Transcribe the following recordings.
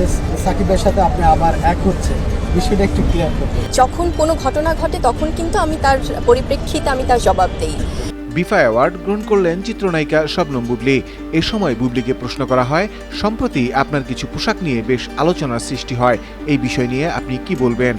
যে সাকিবের সাথে আপনি আবার এক হচ্ছে বিষয়টা একটু ক্লিয়ার করতে যখন কোনো ঘটনা ঘটে তখন কিন্তু আমি তার পরিপ্রেক্ষিতে আমি তার জবাব দেই। বিফা অ্যাওয়ার্ড গ্রহণ করলেন চিত্রনায়িকা শবনম বুবলি। এ সময় বুবলিকে প্রশ্ন করা হয় সম্প্রতি আপনার কিছু পোশাক নিয়ে বেশ আলোচনার সৃষ্টি হয় এই বিষয় নিয়ে আপনি কি বলবেন?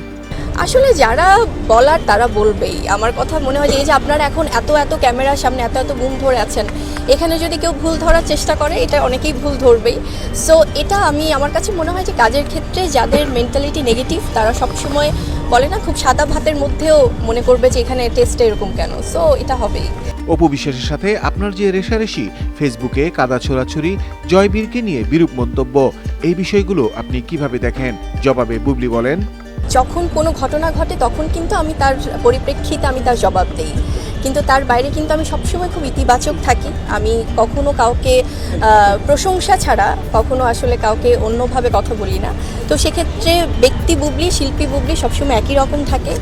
আসলে যারা বলার তারা বলবেই। আমার কথা মনে হয় যে এই যে আপনারা এখন এত এত ক্যামেরার সামনে এত এত বুম ধরে আছেন, এখানে যদি কেউ ভুল ধরার চেষ্টা করে, এটা অনেকেই ভুল ধরবেই। সো এটা আমি, আমার কাছে মনে হয় যে কাজের ক্ষেত্রে যাদের মেন্টালিটি নেগেটিভ তারা সবসময় বলে না, খুব সাদা ভাতের মধ্যেও মনে করবে যে এখানে টেস্টটা এরকম কেন। সো এটা হবেই। অপু বিশ্বাসের সাথে আপনার যে রেশারেশি, ফেসবুকে কাদা ছোড়াছুরি জয়বীরকে নিয়ে বিরূপ মন্তব্য, এই বিষয়গুলো আপনি কীভাবে দেখেন? জবাবে বুবলি বলেন যখন কোনো ঘটনা ঘটে তখন কিন্তু আমি তার পরিপ্রেক্ষিতে আমি তার জবাব দিই। কিন্তু তার বাইরে কিন্তু আমি সবসময় খুব ইতিবাচক থাকি। আমি কখনো কাউকে প্রশংসা ছাড়া কখনো আসলে কাউকে অন্যভাবে কথা বলি না। তো সেক্ষেত্রে ব্যক্তি বুবলি, শিল্পী বুবলি সবসময় একই রকম থাকে।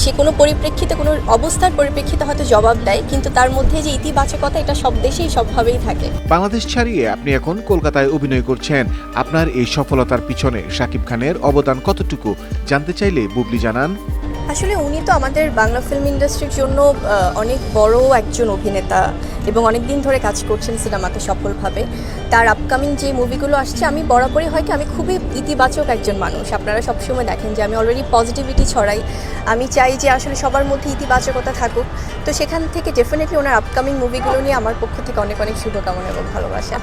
সে কোনো পরিপ্রেক্ষিতে, কোনো অবস্থার পরিপ্রেক্ষিতে হয়তো জবাব দেয়, কিন্তু তার মধ্যে যে ইতিবাচকতা, এটা সব দেশেই সবভাবেই থাকে। বাংলাদেশ ছাড়িয়ে আপনি এখন কলকাতায় অভিনয় করছেন। আপনার এই সফলতার পিছনে শাকিব খানের অবদান কতটুকু? জানতে চাইলে বুবলি জানান। আসলে উনি তো আমাদের বাংলা ফিল্ম ইন্ডাস্ট্রির জন্য অনেক বড় একজন অভিনেতা এবং অনেক দিন ধরে কাজ করছেন সিনেমাতে সফলভাবে। তার আপকামিং যে মুভিগুলো আসছে, আমি বরাবরই হয় কি, আমি খুবই ইতিবাচক একজন মানুষ। আপনারা সবসময় দেখেন যে আমি অলরেডি পজিটিভিটি ছড়াই। আমি চাই যে আসলে সবার মধ্যে ইতিবাচকতা থাকুক। তো সেখান থেকে ডেফিনেটলি ওনার আপকামিং মুভিগুলো নিয়ে আমার পক্ষ থেকে অনেক অনেক শুভকামনা এবং ভালোবাসা।